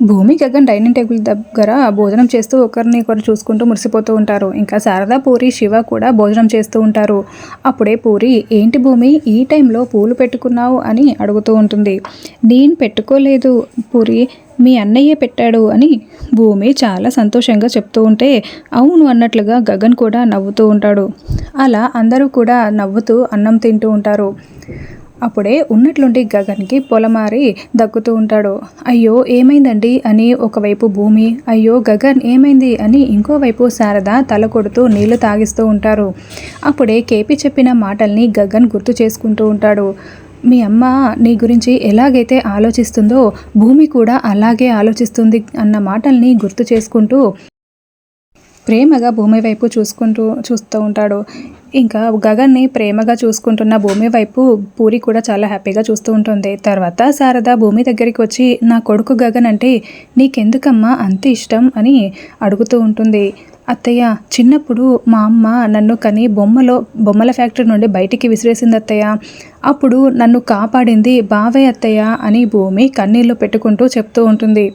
భూమి Gagan dining table దగ్గర భోజనం చేస్తూ ఒకరిని ఒకరు చూసుకుంటూ మురిసిపోతూ ఉంటారు. ఇంకా శారదా పూరి శివ కూడా భోజనం చేస్తూ ఉంటారు. అప్పుడే పూరి ఏంటి భూమి ఈ టైంలో పూలు పెట్టుకున్నావు? అని అడుగుతూ ఉంటుంది. నేను పెట్టుకోలేదు పూరి మీ అన్నయ్యే పెట్టాడు అని భూమి చాలా సంతోషంగా చెప్తూ ఉంటే అవును అన్నట్లుగా గగన్ కూడా నవ్వుతూ ఉంటాడు. అలా అందరూ కూడా నవ్వుతూ అన్నం తింటూ ఉంటారు. అప్పుడే ఉన్నట్లుండి గగన్కి పొలమారి దక్కుతూ ఉంటాడు. అయ్యో ఏమైందండి? అని ఒకవైపు భూమి అయ్యో గగన్ ఏమైంది? అని ఇంకోవైపు శారద తల కొడుతూ నీళ్ళు తాగిస్తూ ఉంటారు. అప్పుడే కేపీ చెప్పిన మాటల్ని గగన్ గుర్తు చేసుకుంటూ ఉంటాడు. మీ అమ్మ నీ గురించి ఎలాగైతే ఆలోచిస్తుందో భూమి కూడా అలాగే ఆలోచిస్తుంది అన్న మాటల్ని గుర్తు చేసుకుంటూ ప్రేమగా భూమి వైపు చూసుకుంటూ చూస్తూ ఉంటాడు. ఇంకా గగన్ని ప్రేమగా చూసుకుంటున్న భూమి వైపు పూరి కూడా చాలా హ్యాపీగా చూస్తూ ఉంటుంది. తర్వాత శారద భూమి దగ్గరికి వచ్చి నా కొడుకు గగన్ అంటే నీకెందుకమ్మా అంత ఇష్టం? అని అడుగుతూ ఉంటుంది. అత్తయ్య చిన్నప్పుడు మా అమ్మ నన్ను కని బొమ్మలో బొమ్మల ఫ్యాక్టరీ నుండి బయటికి విసిరేసింది అత్తయ్య. అప్పుడు నన్ను కాపాడింది బావే అత్తయ్య అని భూమి కన్నీళ్ళు పెట్టుకుంటూ చెప్తూ ఉంటుంది.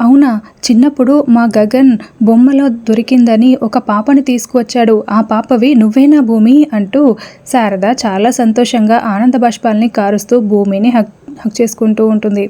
అవునా చిన్నప్పుడు మా గగన్ బొమ్మలో దొరికిందని ఒక పాపని తీసుకువచ్చాడు. ఆ పాపవి నువ్వేనా భూమి? అంటూ శారద చాలా సంతోషంగా ఆనంద బాష్పాల్ని కారుస్తూ భూమిని హక్ హక్ చేసుకుంటూ ఉంటుంది.